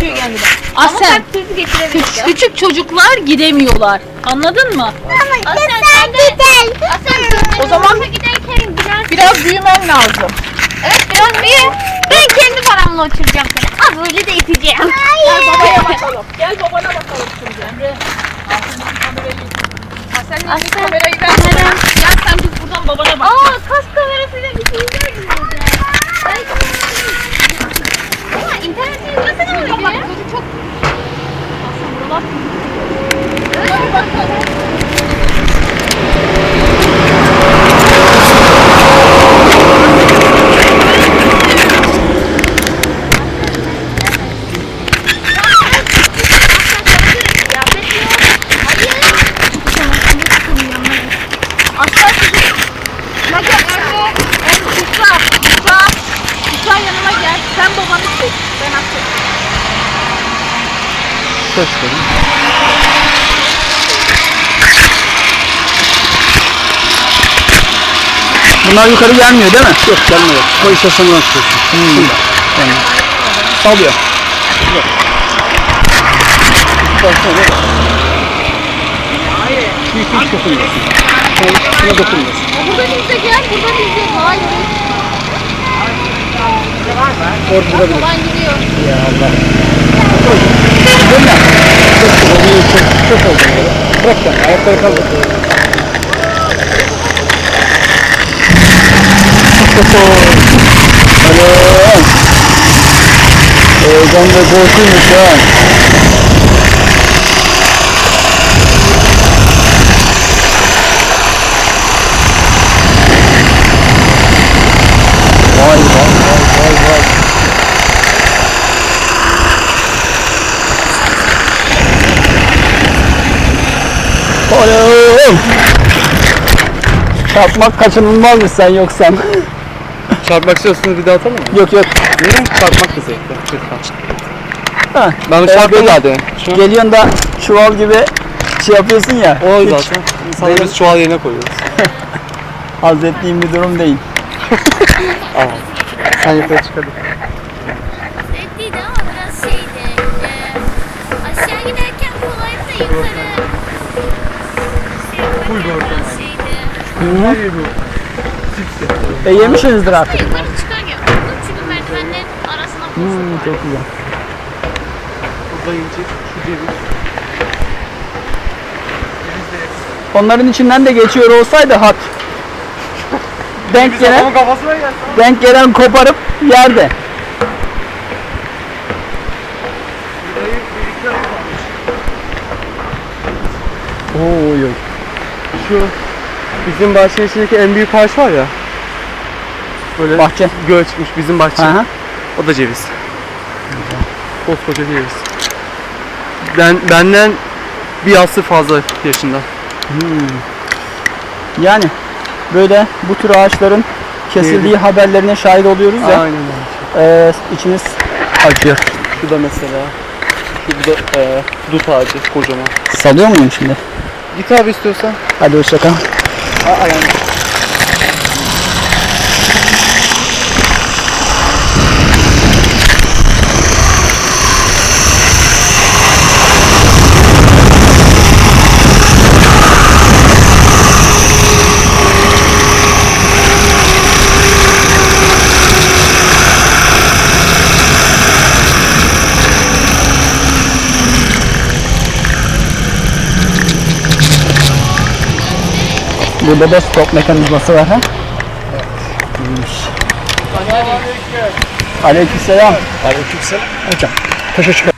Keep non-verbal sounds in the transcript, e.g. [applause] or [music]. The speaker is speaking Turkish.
Geçiyor kendine. Ama Aslen küçük, küçük çocuklar giremiyorlar. Anladın mı? Aslen sen de. Aslen O zaman giderken biraz. biraz büyümen lazım. Evet biraz büyü. Ben kendi paramla uçuracağım seni. Az böyle de iteceğim. Gel babaya bakalım. Gel babana bakalım şimdi. Emre. Şu kamerayı. De şu kamerayı ver. Gel sen biz buradan babana bak. Aa kas kamerasıyla bir şey izler Ama internette izlesene onu Bak ya. gözü çok. Aslında buralar Evet, bakalım. Aslan sizi. Ya gel Emre. Emre Kusra. Kusra. Kusra yanıma gel. Sen babanı seç. Ben atayım. Ses Bunlar yukarı gelmiyor değil mi? Yok gelmiyor. O istasyondan çıkıyorsun. Hmm. Tamam. Salıyor. Yok. Hiç hiç dokunmuyorsun. Şuna, dokunmuyorsun. Buradan izle gel. Buradan izle. Hayır. Orada durabilir. Baban gidiyor. Ya Allah. Mi? Çok oluyor, çok, çok oldu. Bırak sen, ayakları kaldır. Alo. Heyecan ve korkuymuş ha. Vay vay vay vay vay. Oğlum. Çarpmak kaçınılmazmış sen yoksan. Çarpmak istiyorsanız bir daha atalım mı? yok yok. Niye? Çarpmak da zevkli. Lütfen. Ha. Ben çarptım böyle zaten. Şu an Geliyorsun da çuval gibi şey yapıyorsun ya. o hiç zaten. İnsanları biz çuval yerine koyuyoruz. [laughs] haz ettiğim bir durum değil. [laughs] Al. Sen yukarı çık hadi. Zevkliydi ama biraz şeydi. eee, aşağı giderken kolaydı da yukarı. Full biraz şeydi. E yemişsinizdir artık. Yukarı çıkarken korktum çünkü merdivenlerin arasına Hmm, var. çok güzel. Burada inecek. Şu ceviz. Onların içinden de geçiyor olsaydı hat. Denk Biz gelen, adamın kafasına gelsin. denk gelen koparıp yerde. Oo, oy, oy. Şu bizim bahçenin içindeki en büyük ağaç var ya. Böyle Bahçe. göl çıkmış bizim bahçe. Aha. O da ceviz. Koskoca ceviz. Ben benden bir asır fazla yaşında. Yani böyle bu tür ağaçların kesildiği haberlerine şahit oluyoruz ya. Aynen öyle. E, içimiz acıyor. Şu da mesela. Şu bu da e, dut ağacı kocaman. Salıyor muyum şimdi? Git abi istiyorsan. Hadi hoşçakal. Aa, ayağını. Burada da stop mekanizması var ha. İyiymiş. Aleykümselam. Aleykümselam. Hocam. Taşa çıkar.